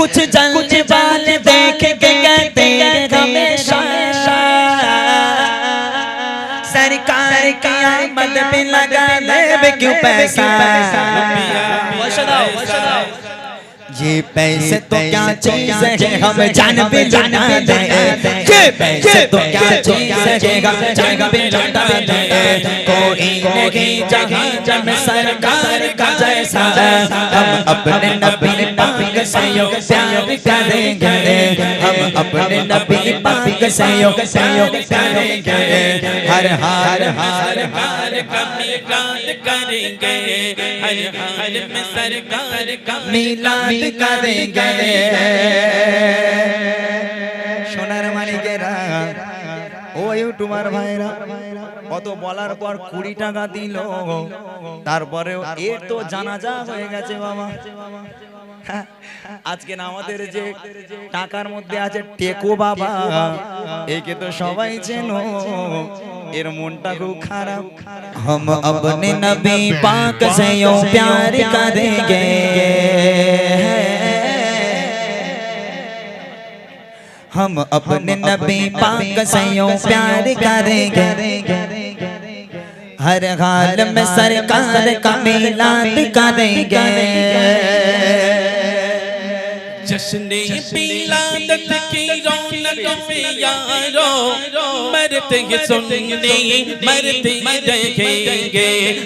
कुछ जलने वाले देख के कहते हमेशा। सरकार की आमद पे लगा दे क्यों पैसा? ये पैसे तो क्या चीज़ है हम जान भी लुटा दे। ये पैसे तो क्या चीज़ है हम जान भी लुटा दे। कोई नहीं जहाँ जब सरकार का जैसा हम अपने नबी नबी संयोग सहयोग करेंगे। हम अपने नबी पाक सहयोग सहयोग करेंगे। हर हर हार हार कमी करेंगे। हर हार में सरकार का मिलाद करेंगे। সোনার মানিকেরা ও ইউটিউবার ভাইরা কত বলার পর কুড়ি টাকা দিল তারপরে এর তো জানাজা হয়ে গেছে বাবা হ্যাঁ, আজকে না আমাদের যে টাকার মধ্যে আছে টেকো বাবা একে তো সবাই চেনো এর মনটা খুব খারাপ हम अपने नबी पाक से यूं प्यार करेंगे हम अपने नबी पाक से यूं प्यार करेंगे हर हाल में सरकार का मिलाद करेंगे। जश्न मिलादत मरते सुनने मरते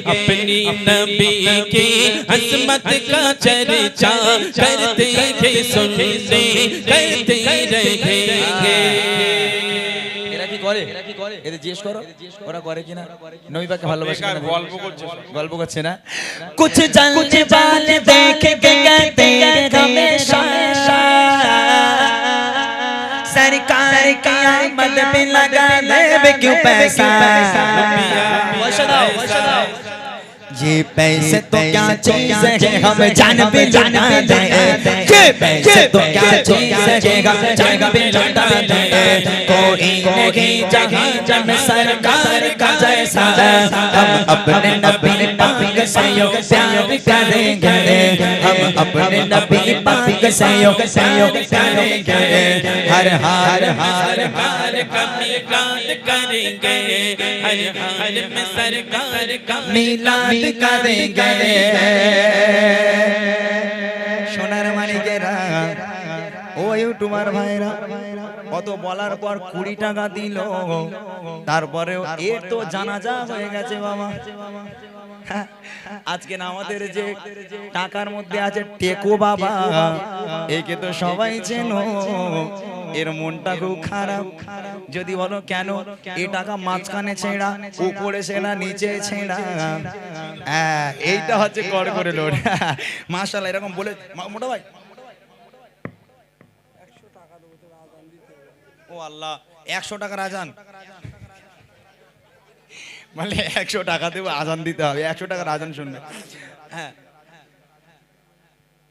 अपनी नबी की हसमत का चर्चा करते सुनने करते रहेंगे। করে এদের জিজ্ঞেস করো ওরা করে কিনা নবী পাকে ভালোবাসে কিনা গল্প করছে গল্প করছে না कुछ जलने वाले देख के कहते हैं हमेशा सरकार की आमद पे लगा दे क्यों पैसा ये पैसे तो क्या चीज है हम जान भी लुटा दे ये पैसे तो क्या चीज़ सजेगा जंग पे लटा देंगे कोई नहीं जहाँ में सरकार का जैसा हम अपने नबी पाक से यो प्यार करेंगे हम अपने नबी पाक से यो प्यार करेंगे हर हार हार हार कमी काल करेंगे हर हाल में सरकार का मिलाद करेंगे ইউটিউবার ভাইরা। কত বলার পর কুড়ি টাকা দিল। তারপরে এর তো জানাজা হয়ে গেছে বাবা। আজকে আমাদের যে টাকার মধ্যে আছে টেকো বাবা, একে তো সবাই চেনো। এর মনটা খুব খারাপ। যদি বলো কেন এই টাকা মাঝখানে ছেঁড়া, উপরে ছেঁড়া, নিচে ছেঁড়া। হ্যাঁ এইটা হচ্ছে কর করে লোড। মাশাল্লাহ এরকম বলে মোটা ভাই। ও আল্লাহ একশো টাকার আজান। মানে একশো টাকা দেবো আজান দিতে হবে একশো টাকার আজান শুনবে। হ্যাঁ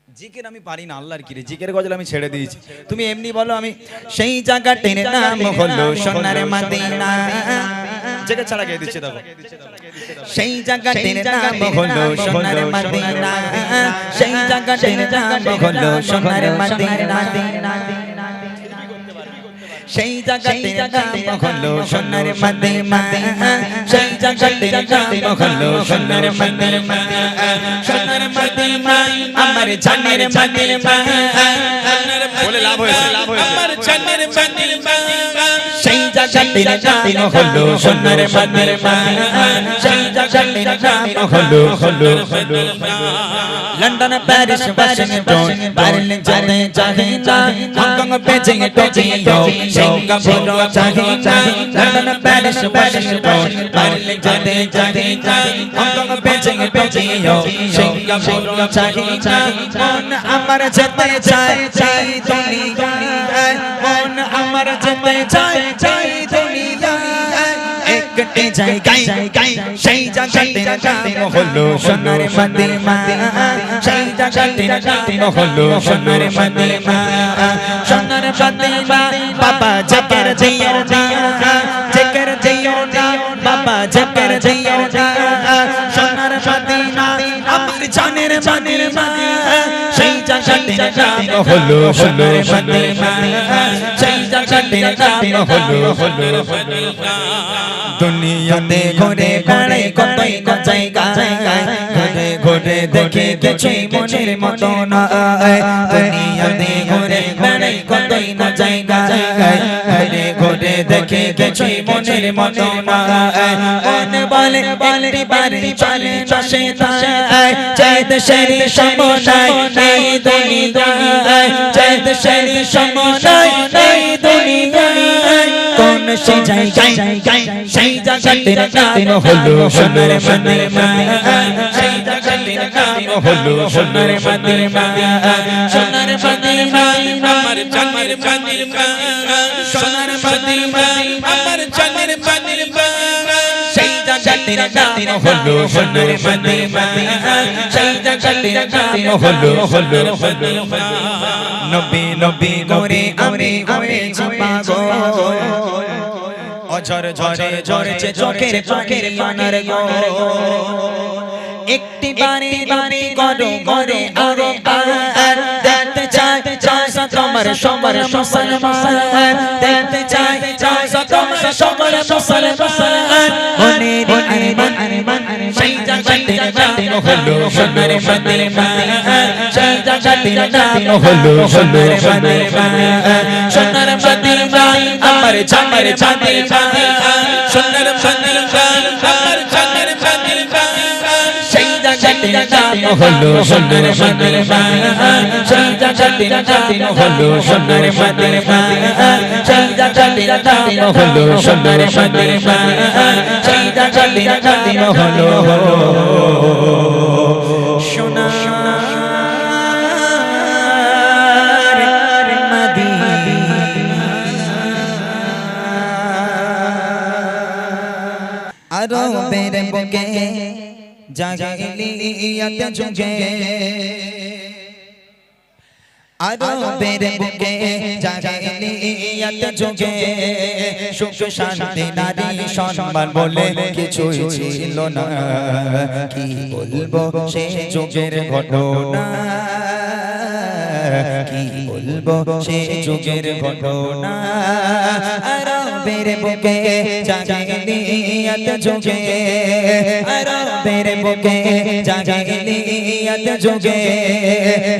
জিকের আমি পারি না আল্লাহর কিরে জিকের গজল আমি ছেড়ে দিয়েছি। তুমি এমনি বলো আমি সেই জায়গাটির নাম হলো সোনার মদিনা। জিকের ছাড়া গিয়ে দিচ্ছি দেখো। সেই জায়গাটির নাম হলো সোনার মদিনা। সেই জায়গাটির নাম হলো সোনার মদিনা। সেই জায়গাটির নাম হলো সোনার মদিনা সেই জায়গাটির নাম হলো সোনার মদিনা সোনার মদিনা আমার জানের মদিনা বলে লাভ হয়েছে লাভ হয়েছে। আমার জানের মদিনা সেই জায়গাটির নাম হলো সোনার মদিনা সেই জায়গাটির নাম হলো হলো হলো লন্ডন প্যারিস ওয়াশিংটন বার্লিন জানে চাহিদা Hong Kong Beijing Tokyo Singapore চাহিদা লন্ডন প্যারিস ওয়াশিংটন বার্লিন জানে চাহিদা হংকং বেজিং টোকিও সিঙ্গাপুর চাহিদা মন আমার যেতে চায় চাই দুনিয়ায় মন আমার যেতে চায় চাই দুনিয়ায় একটি গাই সেই জাগাতে নাম হলো সোনার মদিনা সেই জাগাতে নাম হলো সোনার মদিনা সোনার মদিনা বাবা জাকের দিও না সোনার মদিনা সেই জায়গাটির জাতির নাম হলো সোনার মদিনা সেই জাতির নাম হলো সোনার মদিনা দুনিয়াতে ঘুরে বেড়াই কতই না জায়গায় ঘুরে ঘুরে দেখে কিছুই মনের মতো না দুনিয়াতে ঘুরে বেড়াই কতই না জায়গায় ঘুরে দেখে মনের মতো মন বলে বলে বাড়ি চলে তাই। চাঁদ শেরি সমনাই এই দুনিয়ায়। চাঁদ শেরি সমনাই এই দুনিয়ায়। কোন সে জায়গায় সেই জায়গাটির নাম হলো সোনার মদিনা। সেই জায়গাটির নাম হলো সোনার মদিনা। সোনার মদিনা। আমার জানের মদিনা সোনার মদিনা আমার জানের মদিনা সেই জায়গাটির নাম হলো সোনার মদিনা সেই জায়গাটির নাম হলো হলো নবী নবী করে আমি হয়েছি পাগল অঝর, ঝরে, ঝরছে চোখের চোখের মানার গো। একটি বারে বারে করো করে আরও আর তোমার সবার মুসলমান। দেখতে চাই তোমার সবার মুসলমান। মনে আরমান সেই হলো সোনার মদিনা সেই জায়গাটির নাম হলো সোনার মদিনা সেই জায়গাটির নাম হলো সোনার মদিনা সেই জায়গাটির নাম হলো জাগিলিয়াত যুগে আরও বের বুকে জাগিলিয়াত যুগে সুখ শান্তি নারী সম্মান বলে কিছু ছিল না। কি বলব? সে যুগের ঘটনা। কি বলব? সে যুগের ঘটনা। আরবের বুকে আরবের বুকে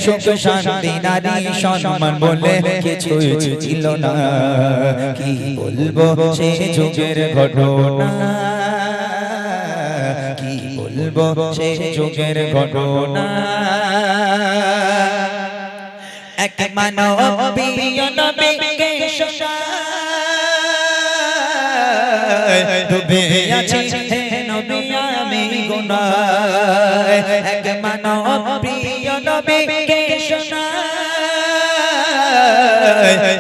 সুখ শান্তি, নারী সম্মান বলে কিছু ছিল না। কি বলব যুগের ঘটনা? কি বলব সে যুগের ঘটনা? এক মানবীয় নবীকে শোনায় ডুবে আছি। হে নবী, আমি গুনায় এক মানবীয় নবীকে শোনায়।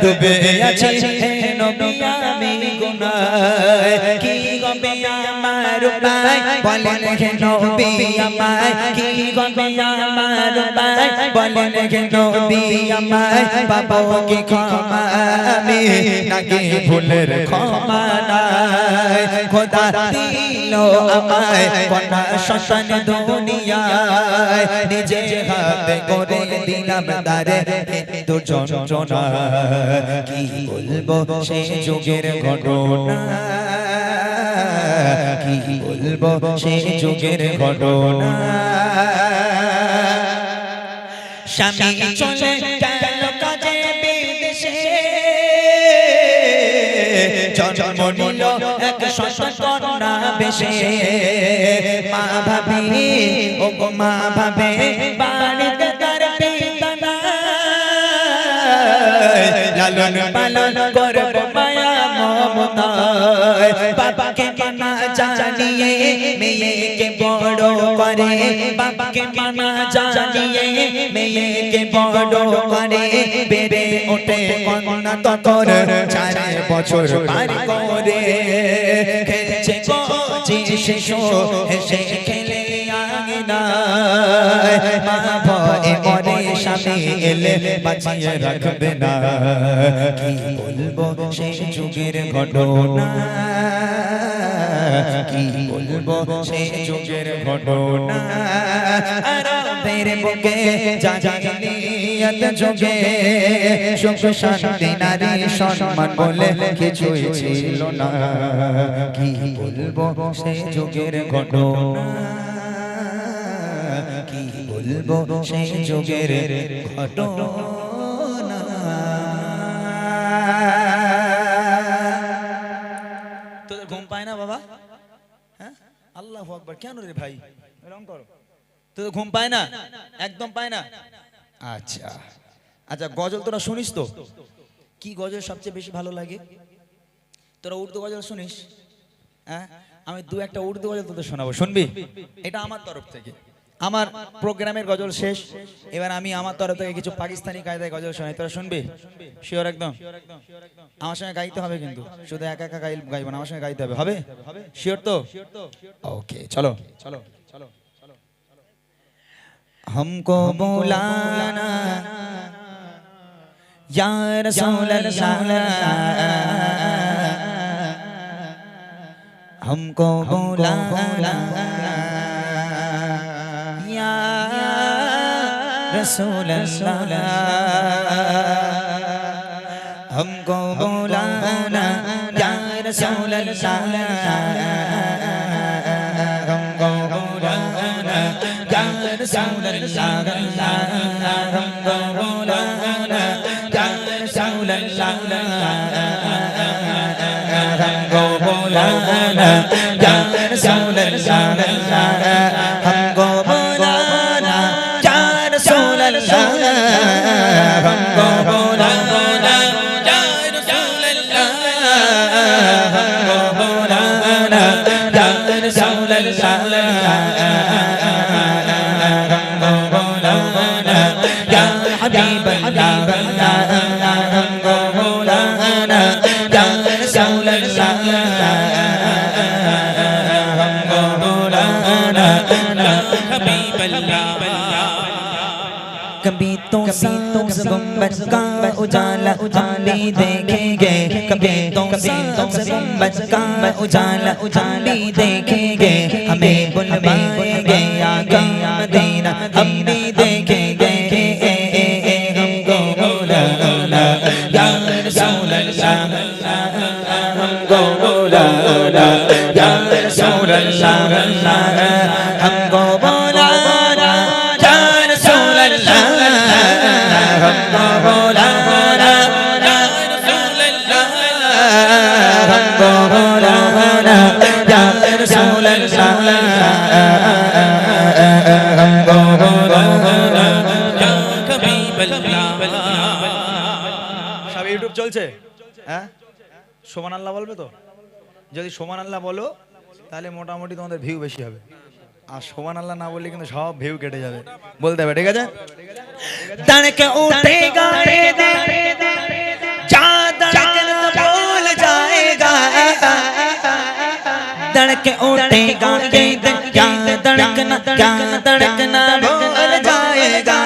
ডুবে আছি। হে নবী, আমি গুনায় কি গবে আমার পায় বলেন হে নবী আমায় কি গবে আমার পায় বলেন হে নবী আমায় বাবা কি ক্ষমা আমি? নাকি ভুলের ক্ষমা নাই? খোদা দিল আমায় কন্যা সন্তান দুনিয়ায়। নিজে হাতে করে দিলাম তারে তো যন্ত্রণা। কি বলব সে যুগের ঘটনা? কি বলব সে যুগের ঘটনা? স্বামী চলে গেল কাজে বিদেশে। জন্ম নিল এক সন্তান বেশে। মা ভাবি ও মা ভাবে, বাড়িতে তার পিতা নাই। লালন পালন করব মায়া মমতায় বাবাকে মানা জানিয়ে, মেয়েকে বড় করে। বাবাকে মানা জানিয়ে, মেয়েকে বড় করে। বেড়ে ওঠে কন্যা ততর চার বছর পার করে। খেলছে শিশু হেসে মা ভয়ে মরে স্বামী এলে বাঁচিয়ে রাখবে না। কি বলব সেই যুগের ঘটনা? কি বলব সেই যুগের ঘটনা? আরবের বুকে জাগিলিয়াত শরীয়ত যুগে সুখ শান্তি নারী সম্মান বলে কিছুই ছিল না। কি বলব সেই যুগের ঘটনা? বলব সেই যুগের ঘটনা। তোদের ঘুম পায় না বাবা? হ্যাঁ? আল্লাহ আকবার কেন রে ভাই? এরকম করো। তোদের ঘুম পায় না? একদম পায় না? আচ্ছা। আচ্ছা গজল তোরা শুনিস তো? কি গজল সবচেয়ে বেশি ভালো লাগে? তোরা উর্দু গজল শুনিস? হ্যাঁ? আমি দু একটা উর্দু গজল তোদের শোনাবো শুনবি? এটা আমার তরফ থেকে। আমার প্রোগ্রামের গজল শেষ এবার আমি আমার তরফ থেকে কিছু পাকিস্তানি কায়দায় গজল শোনাই তোরা শুনবি শিওর একদম আমার সঙ্গে গাইতে হবে কিন্তু শুধু একা একা গাইল গাইবো না আমার সঙ্গে গাইতে হবে হবে শিওর তো ওকে চলো চলো চলো हमको बुलाना या रसूल अल्लाह हमको बुलाना رسول اللہ ہم کو بلانا یا رسول اللہ ہم کو بلانا یا رسول اللہ ہم کو بلانا یا رسول اللہ ہم کو بلانا یا رسول اللہ हबीब अल्लाह कभी तो सब्ज गुम्बद का उजाला उजाला देखेंगे कभी तो गुंबद का उजाला उजाली देखेंगे हमें बुलवाएँगे आका मदीना हम भी ইউটিউব চলছে? হ্যাঁ? সোমান আল্লাহ বলবে তো? যদি সোমান আল্লাহ বলো, তাহলে মোটামুটি তোমাদের ভিউ বেশি হবে। আর সোমান আল্লাহ না বললে কিন্তু সব ভিউ কেটে যাবে। বলতে হবে, ঠিক আছে? धड़के उठेगा ये दिल क्या धड़कना क्या धड़कना, बोल जाएगा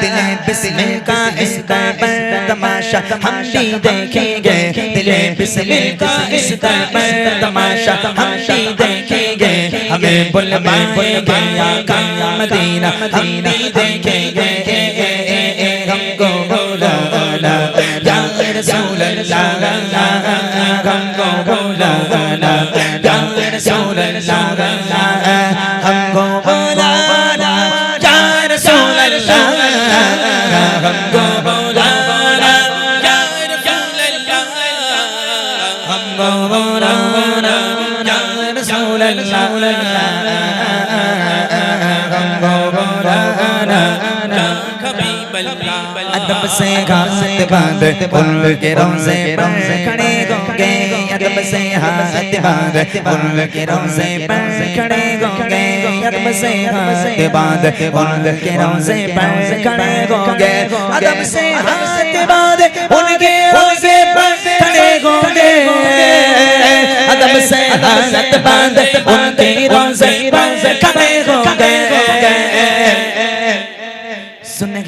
दिल बिस्मिल का इस पर तमाशा हम भी देखेंगे। दिल बिस्मिल का इस पर तमाशा हम भी देखेंगे। हमें बुलवाएँगे आका मदीना, हम भी देखेंगे। रसूल अल्लाह हमको बुलाना या रसूल अल्लाह हमको बुलाना या रसूल अल्लाह हमको बुलाना या रसूल अल्लाह हमको बुलाना हबीब अल्लाह अदब से हाथ बांध उनके रोजे पर खड़े होंगे कदम से हाथ बाँध, उन किरों से पर खड़े हो गए कदम से हाथ बाँध, उन किरों से पर खड़े हो गए कदम से हाथ बाँध, उन किरों से पर खड़े हो गए कदम से हाथ बाँध, उन किरों से पर खड़े हो गए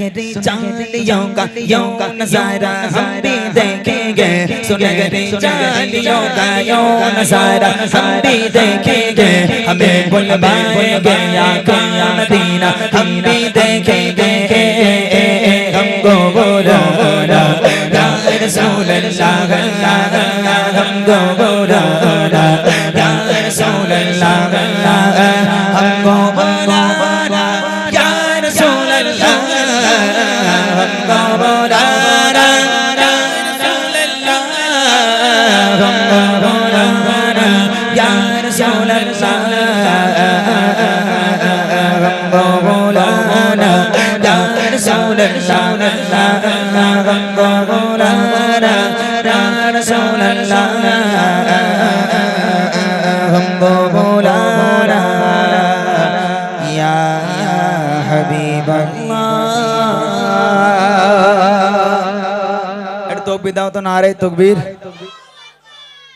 सुनहरे चांदियों का यो का नजारा हम भी देखेंगे सुनहरे चांदियों का यो नजारा हम भी देखेंगे हमें बुलवाएंगे आका मदीना हम भी দাও তো না রে তকবীর